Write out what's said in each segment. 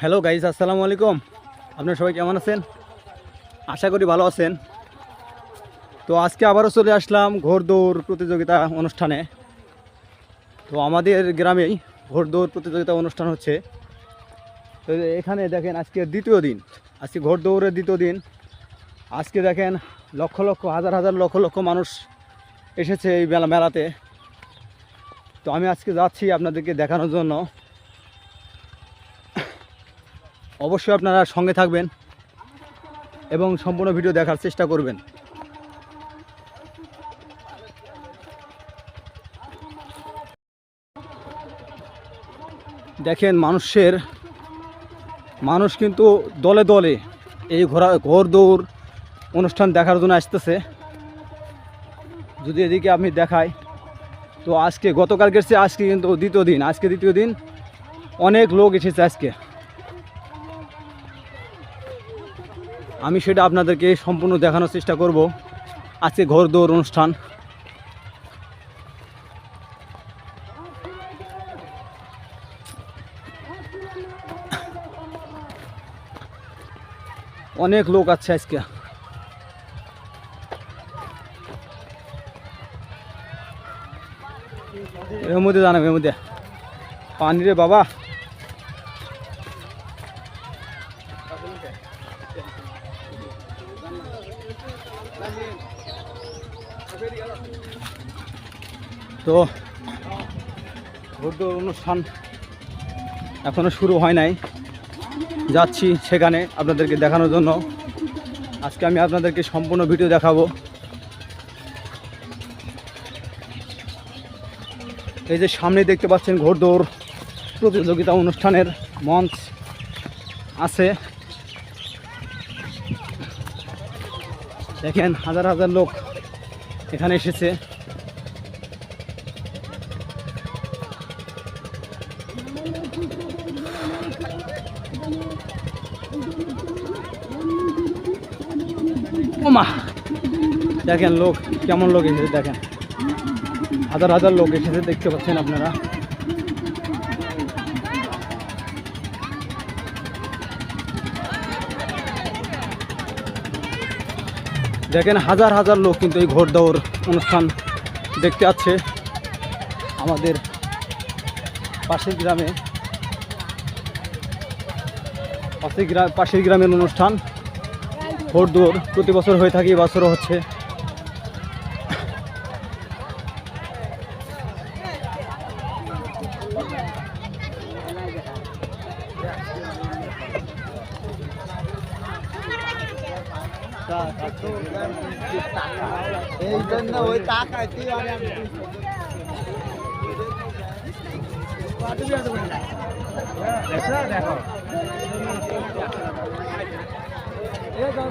Hello guys আসসালামু আলাইকুম। আপনারা সবাই কেমন আছেন? আশা করি ভালো আছেন। তো আজকে আবারও চলে আসলাম ঘোড়দৌড় প্রতিযোগিতা অনুষ্ঠানে। তো আমাদের গ্রামেই ঘোড়দৌড় প্রতিযোগিতা অনুষ্ঠান হচ্ছে। তো এখানে দেখেন আজকে দ্বিতীয় দিন। আজকে ঘোড়দৌড়ের দ্বিতীয় দিন। আজকে দেখেন লক্ষ লক্ষ, হাজার হাজার, লক্ষ লক্ষ মানুষ এসেছে এই মেলা মেলাতে। তো আমি আজকে যাচ্ছি আপনাদেরকে দেখানোর জন্য। অবশ্যই আপনারা সঙ্গে থাকবেন এবং সম্পূর্ণ ভিডিও দেখার চেষ্টা করবেন। দেখেন মানুষের, মানুষ কিন্তু দলে দলে এই ঘোরা ঘোর দৌড় অনুষ্ঠান দেখার জন্য আসতেছে। যদি এদিকে আমি দেখাই, তো আজকে গতকালকের চেয়ে আজকে কিন্তু দ্বিতীয় দিন, আজকে দ্বিতীয় দিন অনেক লোক এসেছে আজকে। আমি সেটা আপনাদেরকে সম্পূর্ণ দেখানোর চেষ্টা করব। আজকে ঘর দৌড় অনুষ্ঠান। অনেক লোক আছে আজকে। এর মধ্যে জানাবে এর মধ্যে। পানি রে বাবা। তো ভোট অনুষ্ঠান এখনও শুরু হয় নাই। যাচ্ছি সেখানে আপনাদেরকে দেখানোর জন্য। আজকে আমি আপনাদেরকে সম্পূর্ণ ভিডিও দেখাবো। এই যে সামনে দেখতে পাচ্ছেন ঘোড়দৌড় প্রতিযোগিতা অনুষ্ঠানের মঞ্চ আছে। দেখেন, হাজার হাজার লোক এখানে এসেছে। ওমা দেখেন, লোক কেমন লোক এসেছে, দেখেন। হাজার হাজার লোক এসেছে, দেখতে পাচ্ছেন আপনারা। দেখেন হাজার হাজার লোক কিন্তু এই ঘোর দৌড় অনুষ্ঠান দেখতে আছে। আমাদের পাশের গ্রামে, পাশের গ্রাম পাশের গ্রামের অনুষ্ঠান। ঘোর দৌড় প্রতি বছর হয়ে থাকে এবছরও হচ্ছে। এই জন্য ওই টাকায় তুই অনেক দেখো এখন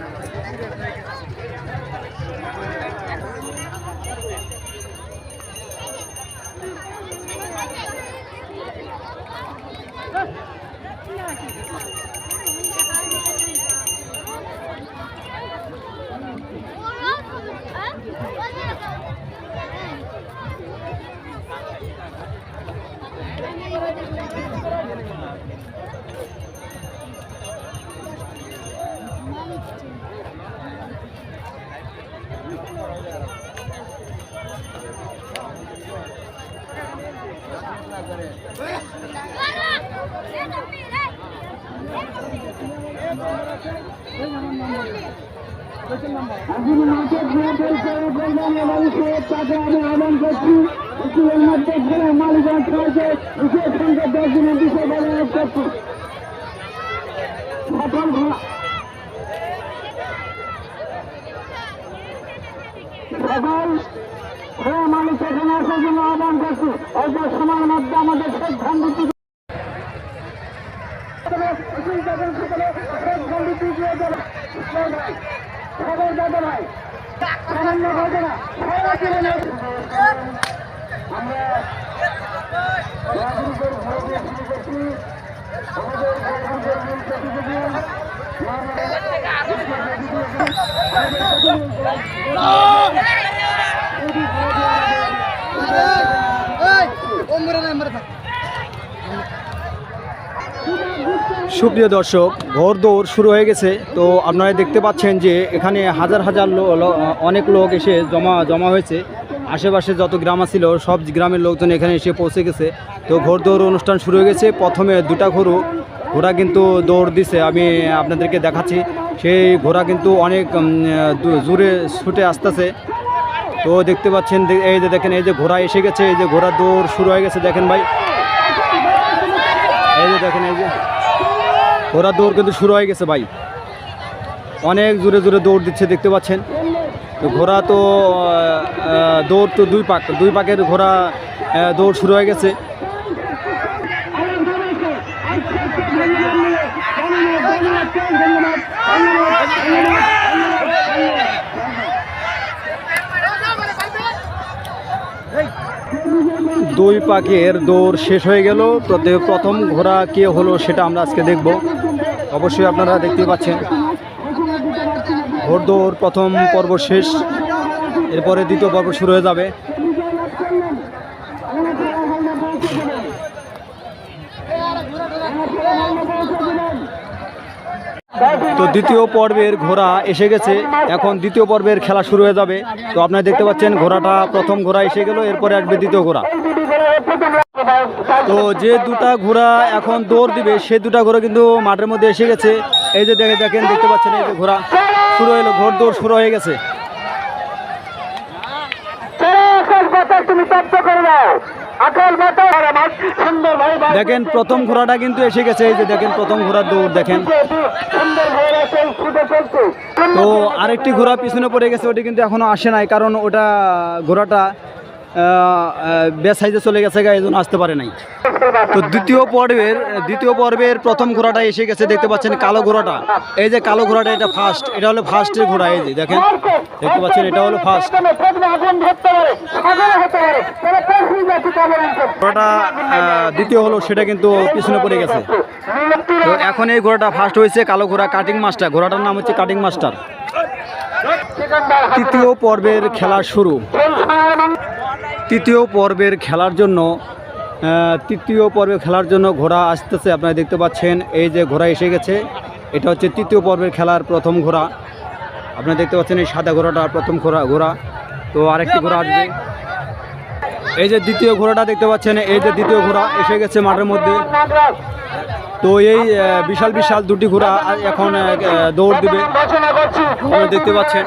Thank you. আহ্বান করছি স্কুলের মধ্যে ঘুরে মালিকগঞ্জ রয়েছে বিশেষ সঙ্গে দশ দিনের বিষয় বলে করছি সকল মালিক এখানে আসার জন্য আহ্বান করছি অল্প সময়ের মধ্যে আমাদের সিদ্ধান্ত আমরা নাগরিকের ভোটে শুরু করছি আমাদের নাগরিকের মূল প্রতিযোগী সুপ্রিয় দর্শক, ঘোর দৌড় শুরু হয়ে গেছে। তো আপনারা দেখতে পাচ্ছেন যে এখানে হাজার হাজার অনেক লোক এসে জমা জমা হয়েছে। আশেপাশে যত গ্রাম ছিল সব গ্রামের লোকজন এখানে এসে পৌঁছে গেছে। তো ঘোর দৌড় অনুষ্ঠান শুরু হয়ে গেছে। প্রথমে দুটা ঘোরু ঘোড়া কিন্তু দৌড় দিছে। আমি আপনাদেরকে দেখাচ্ছি। সেই ঘোড়া কিন্তু অনেক জোরে ছুটে আসতেছে। তো দেখতে পাচ্ছেন এই যে দেখেন, এই যে ঘোড়া এসে গেছে। এই যে ঘোড়া দৌড় শুরু হয়ে গেছে। দেখেন ভাই। এই যে দেখেন, এই যে ঘোড়া দৌড় কিন্তু শুরু হয়ে গেছে ভাই। অনেক জোরে জোরে দৌড় দিচ্ছে, দেখতে পাচ্ছেন। তো ঘোড়া তো দৌড় তো দুই পাক, দুই পাকের ঘোড়া দৌড় শুরু হয়ে গেছে। দুই পাকের দৌড় শেষ হয়ে গেল। প্রতে- প্রথম ঘোড়া কে হলো সেটা আমরা আজকে দেখব। অবশ্যই আপনারা দেখতে পাচ্ছেন ভোট দৌড় প্রথম পর্ব শেষ এরপরে দ্বিতীয় পর্ব শুরু হয়ে যাবে তো দ্বিতীয় পর্বের ঘোড়া এসে গেছে। এখন দ্বিতীয় পর্বের খেলা শুরু হয়ে যাবে। তো আপনারা দেখতে পাচ্ছেন, ঘোড়াটা প্রথম ঘোড়া এসে গেল, এরপরে আসবে দ্বিতীয় ঘোড়া। তো যে দুটা ঘোড়া এখন দৌড় দিবে, সে দুটা ঘোড়া কিন্তু মাঠের মধ্যে এসে গেছে। এই যে দেখে দেখেন, দেখতে পাচ্ছেন, এই যে ঘোড়া শুরু হলো ঘোড় দৌড় শুরু হয়ে গেছে। দেখেন প্রথম ঘোড়াটা কিন্তু এসে গেছে এই যে দেখেন প্রথম ঘোড়ার দৌড় দেখেন। তো আরেকটি ঘোড়া পিছনে পড়ে গেছে ওটি কিন্তু এখনও আসে নাই কারণ ওটা ঘোড়াটা বে সাইজে চলে গেছে গা এই জন্য আসতে পারে নাই। তো দ্বিতীয় পর্বের দ্বিতীয় পর্বের প্রথম ঘোড়াটা এসে গেছে, দেখতে পাচ্ছেন কালো ঘোড়াটা। এই যে কালো ঘোড়াটা, এটা ফার্স্ট এটা হলো ফার্স্টের ঘোড়া, এই যে দেখেন। দেখতে পাচ্ছেন, এটা হলো ফার্স্ট ঘোড়াটা দ্বিতীয় হলো, সেটা কিন্তু পিছনে পড়ে গেছে। তো এখন এই ঘোড়াটা ফার্স্ট হয়েছে কালো ঘোড়া কাটিং মাস্টার ঘোড়াটার নাম হচ্ছে কাটিং মাস্টার তৃতীয় পর্বের খেলা শুরু। তৃতীয় পর্বের খেলার জন্য তৃতীয় পর্বে খেলার জন্য ঘোড়া আসতেছে। আপনারা দেখতে পাচ্ছেন, এই যে ঘোড়া এসে গেছে, এটা হচ্ছে তৃতীয় পর্বের খেলার প্রথম ঘোড়া। আপনারা দেখতে পাচ্ছেন এই সাদা ঘোড়াটা প্রথম ঘোড়া ঘোড়া। তো আরেকটি ঘোড়া আসবে। এই যে দ্বিতীয় ঘোড়াটা দেখতে পাচ্ছেন, এই যে দ্বিতীয় ঘোড়া এসে গেছে মাঠের মধ্যে। তো এই বিশাল বিশাল দুটি ঘোড়া এখন দৌড় দিবে। দেখতে পাচ্ছেন!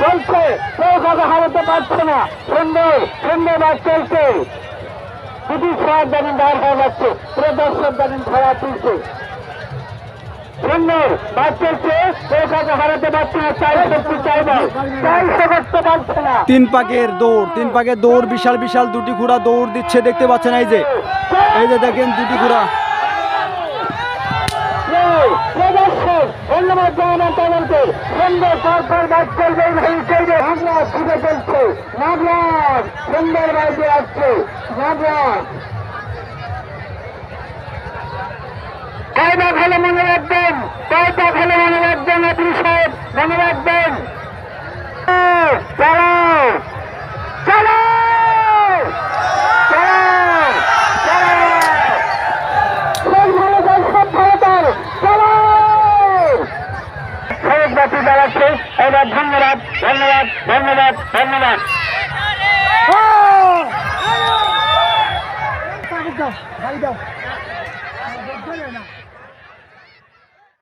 চলছে। কেউ কাউকে হারাতে পারছে না। সুন্দর সুন্দর বাস চলছে। দুটি সব জামিন দাঁড় হয়ে যাচ্ছে প্রিয় দর্শক জামিন খাওয়া তুলছে সুন্দর কেউ কাউকে হারাতে পারছে না চাই শক্তি চাই বল চাই করতে পারছে না তিন পাকের দৌড় তিন পাকের দৌড় বিশাল বিশাল দুটি ঘোড়া দৌড় দিচ্ছে দেখতে পাচ্ছেন এই যে। এই যে দেখেন দুটি ঘোড়া জানাবেন তাদেরকে সুন্দর বাস চলবে ভাই চলবে নাগরাজ ছুটে চলছে নাগরাজ, সুন্দর বাইকে আসছে। নাগরাজ। কয়টা ভালো মনে রাখবেন। কয়টা ভালো মনে রাখবেন আপনি সাহেব। মনে রাখবেন। চলো চলো চলো চলো সব ভালো তার সব ভালো তার চলো শরীর জাতি দাঁড়াচ্ছে এবার ধন্যবাদ ধন্যবাদ ধন্যবাদ ধন্যবাদ। দাও।